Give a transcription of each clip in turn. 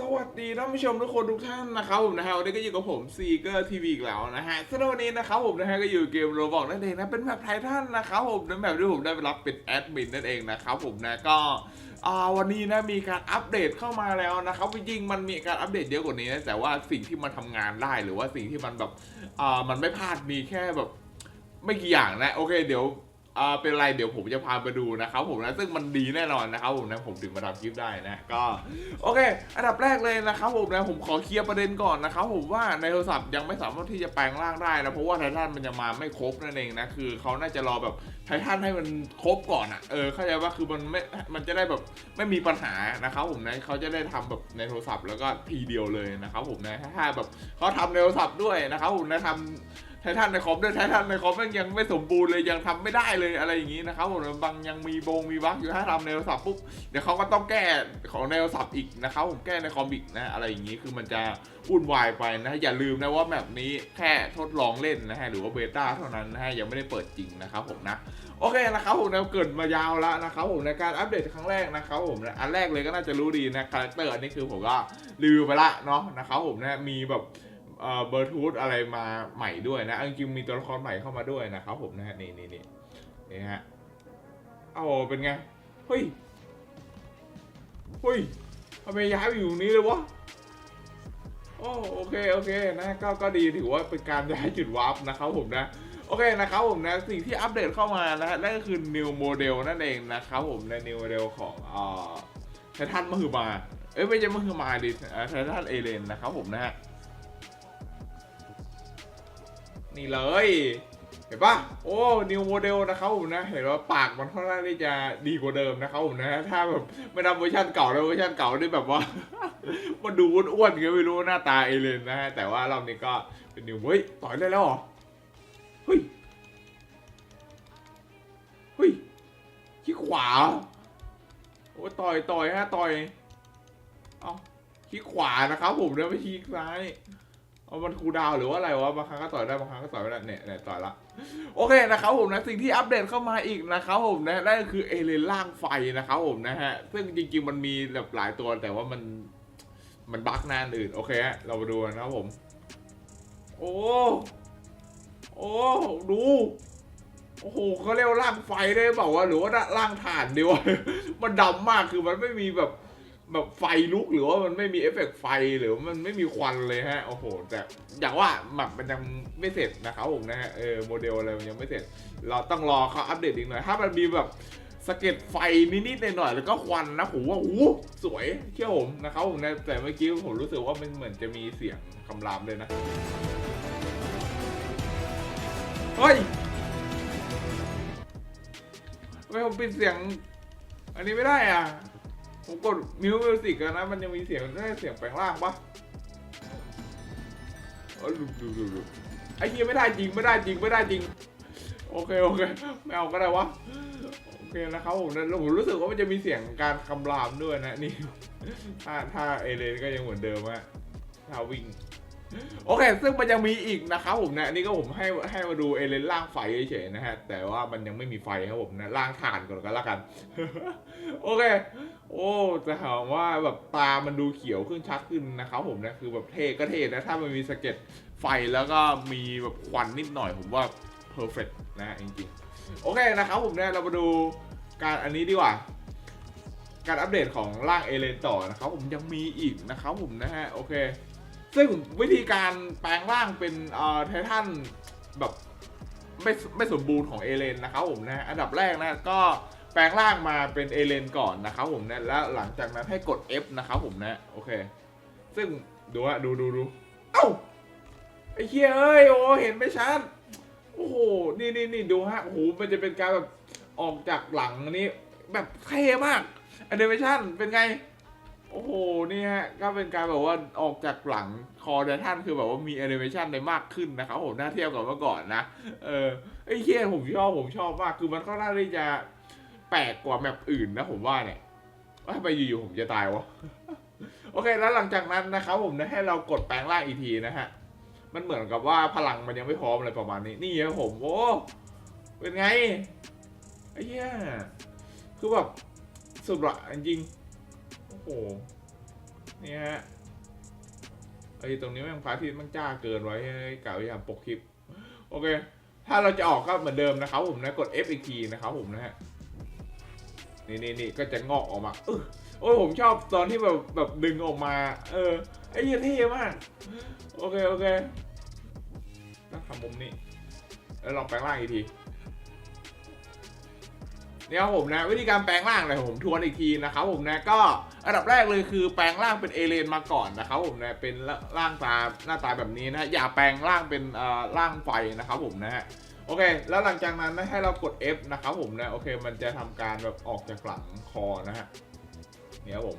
สวัสดีท่านผู้ชมทุกคนทุกท่านนะครับผมนะฮะวันนี้ก็อยู่กับผมซีเกอร์ทีวีอีกแล้วนะฮะสำหรับวันนี้นะครับผมนะฮะก็อยู่เกมโรบอกนั่นเองนะเป็นแบบไททันนะครับผมเป็นแบบที่ผมได้ไปรับเป็นแอดมินนั่นเองนะครับผมนะก็วันนี้นะมีการอัปเดตเข้ามาแล้วนะครับจริงมันมีการอัปเดตเยอะกว่านี้นะแต่ว่าสิ่งที่มันทำงานได้หรือว่าสิ่งที่มันแบบมันไม่พลาดมีแค่แบบไม่กี่อย่างนะโอเค เดี๋ยว อ่าเป็นไรเดี๋ยวผมจะพาไปดูนะครับผมนะซึ่งมันดีแน่นอนนะครับผมนะผมถึงมาทำคลิปได้นะก็โอเค อันดับแรกเลยนะครับผมนะผมขอเคลียร์ประเด็นก่อนนะครับผมว่าในโทรศัพท์ยังไม่สามารถที่จะแปลงร่างได้นะเพราะว่าไททันมันยังมาไม่ครบนั่นเองนะคือเขาน่าจะรอแบบไททันให้มันครบก่อนอะเออเข้าใจว่าคือมันไม่มันจะได้แบบไม่มีปัญหานะครับผมนะเขาจะได้ทำแบบในโทรศัพท์แล้วก็ทีเดียวเลยนะครับผมนะถ้าแบบเขาทำในโทรศัพท์ด้วยนะครับผมนะทำ ไททันในคอมด้วยไททันในคอมมันยังไม่สมบูรณ์เลยยังทำไม่ได้เลยอะไรอย่างนี้นะครับผมบางยังมีบงมีบั๊กอยู่ถ้าทำในโทรศัพท์ปุ๊บเดี๋ยวเขาก็ต้องแก้ของในโทรศัพท์อีกนะครับผมแก้ในคอมอีกนะอะไรอย่างนี้คือมันจะวุ่นวายไปนะอย่าลืมนะว่าแบบนี้แค่ทดลองเล่นนะฮะหรือว่าเบต้าเท่านั้นนะฮะยังไม่ได้เปิดจริงนะครับผมนะโอเคนะครับผมนะเกิดมายาวแล้วนะครับผมในการอัปเดตครั้งแรกนะครับผมนะอันแรกเลยก็น่าจะรู้ดีนะคาแรคเตอร์นนี้คือผมก็รีวิวไปละเนาะนะครับผมนะมีแบบ เอ่อเบอร์ทูธอะไรมาใหม่ด้วยนะเอาจริงมีตัวละครใหม่เข้ามาด้วยนะครับผมนะฮะนี่นี่นี่นี่ฮะเอาเป็นไงเฮ้ยเฮ้ยทำไมย้ายไปอยู่นี้เลยวะโอ้โอเคโอเคนะก็ก็ดีถือว่าเป็นการย้ายจุดวาร์ปนะครับผมนะโอเคนะครับผมนะสิ่งที่อัปเดตเข้ามานะฮะนั่นก็คือ new model นั่นเองนะครับผมใน new model ของเอ่อไททันมหึมาเอ้ยไม่ใช่มหึมาดิไททันเอเลนนะครับผมนะฮะ นี่เลย เห็นปะโอ้นิวโมเดลนะครับผมนะ เห็นว่าปากมันค่อนข้างที่จะดีกว่าเดิมนะครับผมนะ ถ้าแบบไม่นับเวอร์ชันเก่าแล้วเวอร์ชันเก่านี่แบบว่า มันดูอ้วนๆก็ไม่รู้หน้าตาเอเลนนะฮะแต่ว่ารอบนี้ก็เป็นนิวเฮ้ยต่อยได้แล้วเหรอเฮ้ยเฮ้ยขี้ขวาโอ้ต่อยต่อยฮะต่อย เอาขี้ขวานะครับผมนะไม่ขี้ซ้าย เอามันคูดาวหรือว่าอะไรวะบางครั้งก็ต่อยได้บางครั้งก็ต่อยไม่ได้เนี่ยเนี่ยต่อยละโอเคนะครับผมนะสิ่งที่อัปเดตเข้ามาอีกนะครับผมนะนั่นก็คือเอเลนล่างไฟนะครับผมนะฮะซึ่งจริง ๆ มันมีแบบหลายตัวแต่ว่ามันมันบั๊กนานอื่นโอเคฮะเรามาดูนะครับผม โอ้โอ้ดูโอ้โหเขาเรียกว่าร่างไฟได้เปล่าวะหรือว่าร่างถ่านดีวะมันดำมากคือมันไม่มีแบบ แบบไฟลุกหรือว่ามันไม่มีเอฟเฟกต์ไฟหรือว่ามันไม่มีควันเลยฮะโอ้โหแต่อย่างว่าแมปมันยังไม่เสร็จนะครับผมนะฮะเออโมเดลอะไรมันยังไม่เสร็จ เราต้องรอเขาอัปเดตอีกหน่อย ถ้ามันมีแบบสะเก็ดไฟนิดๆหน่อยๆแล้วก็ควันนะผมว่าอู้สวยเชื่อผมนะครับผมนะแต่เมื่อกี้ผมรู้สึกว่ามันเหมือนจะมีเสียงคำรามเลยนะเฮ้ยไมผมปิดเสียง อันนี้ไม่ได้อะ ผมกดมิวมิวสิกนะ มันยังมีเสียงได้เสียงแปลงร่างปะเออดูดูดูดูไอ้เฮียไม่ได้จริงไม่ได้จริงไม่ได้จริง โอเคโอเคไม่เอาก็ได้วะโอเคนะครับผมนะแล้วผมรู้สึกว่ามันจะมีเสียงการคำรามด้วยนะนี่ถ้าถ้าเอเลนก็ยังเหมือนเดิมอะถ้าวิ่ง โอเค ซึ่งมันยังมีอีกนะครับผมนะอันนี่ก็ผมให้ให้มาดูเอเลนล่างไฟเฉยๆนะฮะ แต่ว่ามันยังไม่มีไฟครับผมนะล่างถ่านก่อนก็แล้วกัน โอเค โอ้จะถามว่าแบบตามันดูเขียวขึ้นชัดขึ้นนะครับผมนะคือแบบเท่ก็เท่นะถ้ามันมีสเก็ดไฟแล้วก็มีแบบควันนิดหน่อยผมว่าเพอร์เฟกนะจริงๆ โอเคนะครับผมเนี่ยเรามาดูการอันนี้ดีกว่าการอัปเดตของร่างเอเลนต่อนะครับผมยังมีอีกนะครับผมนะฮะโอเค ซึ่งวิธีการแปลงร่างเป็นเอ่อไททันแบบไม่ไม่สมบูรณ์ของเอเลนนะครับผมนะอันดับแรกนะก็แปลงร่างมาเป็นเอเลนก่อนนะครับผมนะแล้วหลังจากนั้นให้กด F นะครับผมนะโอเค ซึ่งดูฮะดูดูดูเอ้าไอ้เคียเอ้ยโอ้เห็นไม่ชัดโอ้โหนี่นี่นี่ดูฮะโอ้โหมันจะเป็นการแบบออกจากหลังนี้แบบเท่มากแอนิเมชันเป็นไง โอ้โห นี่ฮะ ก็เป็นการแบบว่าออกจากหลังคอเดท่านคือแบบว่ามีแอนิเมชันได้มากขึ้นนะครับผมน่าเทียบกับเมื่อก่อนนะ เออไอ้เคียผมชอบผมชอบมาก คือมันก็น่าที่จะแปลกกว่าแมปอื่นนะผมว่าเนี่ยว่าไมอยู่ๆผมจะตายวะ โอเค แล้วหลังจากนั้นนะครับผมนะให้เรากดแปลงร่างอีกทีนะฮะ มันเหมือนกับว่าพลังมันยังไม่พร้อมอะไรประมาณนี้ นี่ครับผม โอ้ เป็นไง ไอ้เหี้ย คือแบบสุดละจริง โอ้โหนี่ฮะไอ้ตรงนี้แม่งฟ้าที่มันจ้าเกินไว้ให้กล่าวอย่างปกคลิป โอเค ถ้าเราจะออกก็เหมือนเดิมนะครับผมนะ กด F อีกทีนะครับผมนะฮะ นี่นี่นี่ก็จะงอกออกมาเออโอ้ยผมชอบตอนที่แบบแบบดึงออกมา เออ ไอ้เหี้ยเท่มาก โอเค โอเคต้องทำมุมนี้ แล้วลองแปลงร่างอีกที นี่ยครับผมนะวิธีการแปลงร่างเลยผมทวนอีกทีนะครับผมนะก็อันดับแรกเลยคือแปลงร่างเป็นเอเลนมาก่อนนะครับผมนะเป็นร่างตาหน้าตาแบบนี้นะอย่าแปลงร่างเป็นอ่อร่างไฟนะครับผมนะฮะโอเค แล้วหลังจากนั้นให้เรากด F นะครับผมนะโอเค มันจะทำการแบบออกจากหลังคอนะฮะเนี่ยครับผม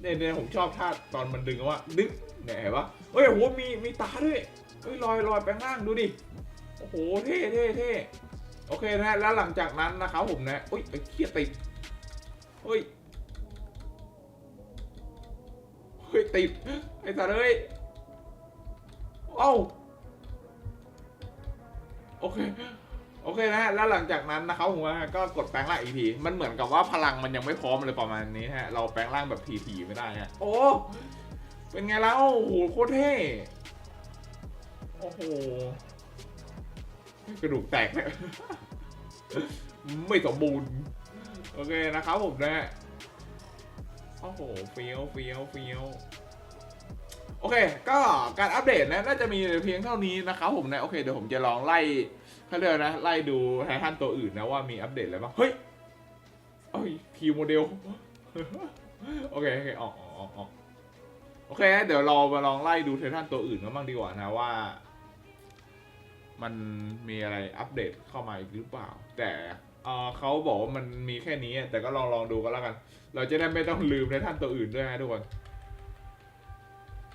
เนี่ยเนี่ยผมชอบท่าตอนมันดึงว่าดึงเนี่ยเห็นปะเฮ้ยโหมีมีตาด้วยเฮ้ยลอยลอยแปลงร่างดูดิโอ้โหเท่เท่เท่ โอเคนะแล้วหลังจากนั้นนะครับผมนะอุ้ยไอ้เคียติดเฮ้ยเฮ้ยติดไอ้สัตว์เอ้ยเอ้าโอเคโอเคนะแล้วหลังจากนั้นนะครับผมนะก็กดแปลงร่างอีกทีมันเหมือนกับว่าพลังมันยังไม่พร้อมเลยประมาณนี้ฮะเราแปลงร่างแบบทีๆไม่ได้ฮะโอ้เป็นไงแล้วโอ้โหโคตรเท่โอ้โห กระดูกแตกเนี่ยไม่สมบูรณ์ โอเคนะครับผมนะ โอ้โหเฟี้ยวเฟี้ยวเฟี้ยวโอเค ก็การอัปเดตนะน่าจะมีเพียงเท่านี้นะครับผมนะ โอเค เดี๋ยวผมจะลองไล่เขาเรียกนะ ไล่ดูไททันตัวอื่นนะว่ามีอัปเดตอะไรบ้าง เฮ้ยเอ้ยทีโมเดล โอเค โอเค ออกออกออกโอเค เดี๋ยวเรามาลองไล่ดูไททันตัวอื่นกันบ้างดีกว่านะว่า มันมีอะไรอัปเดตเข้ามาอีกหรือเปล่า แต่เขาบอกว่ามันมีแค่นี้ แต่ก็ลองลองดูก็แล้วกัน เราจะได้ไม่ต้องลืมในท่านตัวอื่นด้วยนะทุกคน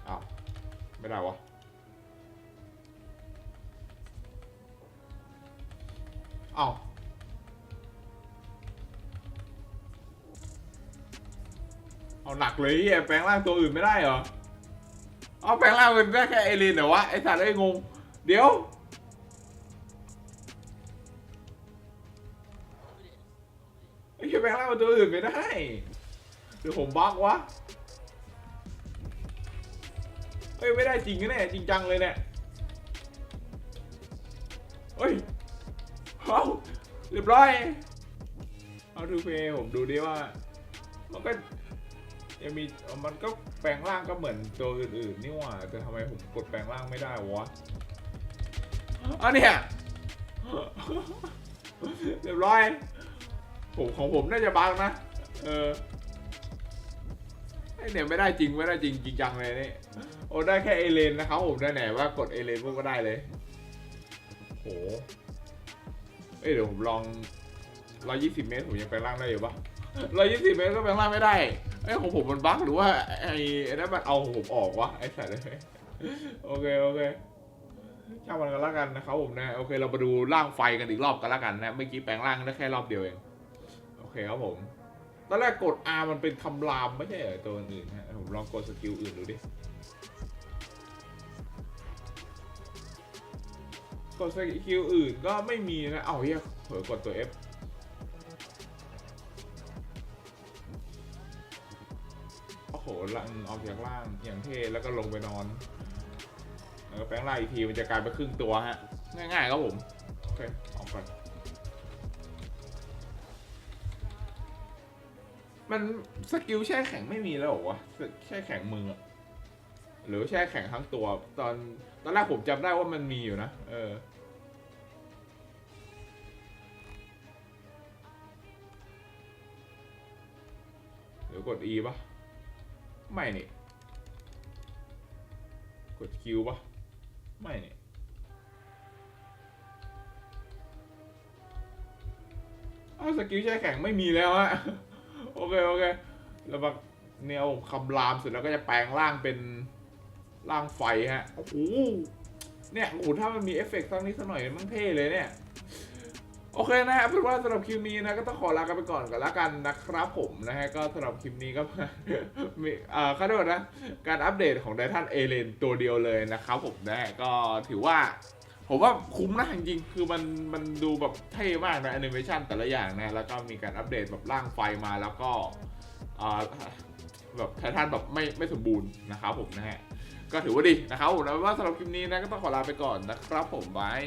อ้าวไม่ได้วะอ้าวเอาหนักเลยเฮียแปลงร่างตัวอื่นไม่ได้เหรอเอาแปลงร่างเป็นได้แค่เอลินเหรอวะไอสัตว์ไอ้งง เดี๋ยว ไอ้แปลงร่างเป็นตัวอื่นไม่ได้ หรือผมบั๊กวะ เฮ้ย ไม่ได้จริงนะเนี่ยจริงจังเลยเนี่ยเฮ้ยเอาเรียบร้อย เอาทูเพย์ผมดูดิว่า มันก็ยังมีมันก็แปลงร่างก็เหมือนตัวอื่นๆนี่หว่าแต่ทำไมผมกดแปลงร่างไม่ได้วะอันเนี่ยเรียบร้อย ผมของผมน่าจะบังนะ เออไอเนี่ยไม่ได้จริงไม่ได้จริงจริงจังเลยนี่โอ้ได้แค่เอเลนนะครับผมได้ไหนว่ากดเอเลนพวกก็ได้เลยโหเอ้ยเดี๋ยวผมลอง120เมตรผมยังแปลงร่างได้อยู่ปะ120เมตรก็แปลงร่างไม่ได้ไอ้ยของผมมันบั๊กหรือว่าไอ้ไอ้นั่นมันเอาของผมออกวะไอ้สัตว์เลยโอเคโอเคช่างมันกันแล้วกันนะครับผมนะโอเคเรามาดูร่างไฟกันอีกรอบกันแล้วกันนะเมื่อกี้แปลงร่างได้แค่รอบเดียวเอง เคครับผม ตอนแรกกด R มันเป็นคำรามไม่ใช่เหรอตัวอื่นฮะ ผมลองกดสกิลอื่นดูดิ กดสกิลอื่นก็ไม่มีนะ เอ้าเฮียเผลอกดตัว F โอ้โหลังออกจากล่างอย่างเท่แล้วก็ลงไปนอน แล้วก็แปลงร่างอีกทีมันจะกลายเป็นครึ่งตัวฮะ ง่ายๆครับผม โอเคออกก่อน มันสกิลแช่แข็งไม่มีแล้วเหรอวะแช่แข็งมืออะหรือแช่แข็งทั้งตัว ตอนตอนแรกผมจำได้ว่ามันมีอยู่นะ เออ หรือกด E ปะไม่นี่ กด Q ปะไม่นี่อ้าวสกิลแช่แข็งไม่มีแล้วฮะ เคโอเคแล้วแบบเนี่ยเอาคำรามเสร็จแล้วก็จะแปลงร่างเป็นร่างไฟฮะโอ้โหเนี่ยโอ้โหถ้ามันมีเอฟเฟกต์สักนิดสักหน่อยมันเท่เลยเนี่ยโอเคนะฮะเป็นว่าสำหรับคลิปนี้นะก็ต้องขอลากันไปก่อนกันแล้วกันนะครับผมนะฮะก็สำหรับคลิปนี้ก็มีเอ่อขอโทษนะการอัปเดตของไดทันเอเลนตัวเดียวเลยนะครับผมนะฮะก็ถือว่า ผมว่าคุ้มนะจริงๆคือมันมันดูแบบเท่มากนะแอนิเมชันแต่ละอย่างนะ แล้วก็มีการอัปเดตแบบร่างไฟมาแล้วก็แบบไททันแบบไม่ไม่สมบูรณ์นะครับผมนะฮะ ก็ถือว่าดีนะครับผมนะว่าสำหรับคลิปนี้นะก็ต้องขอลาไปก่อนนะครับผมบาย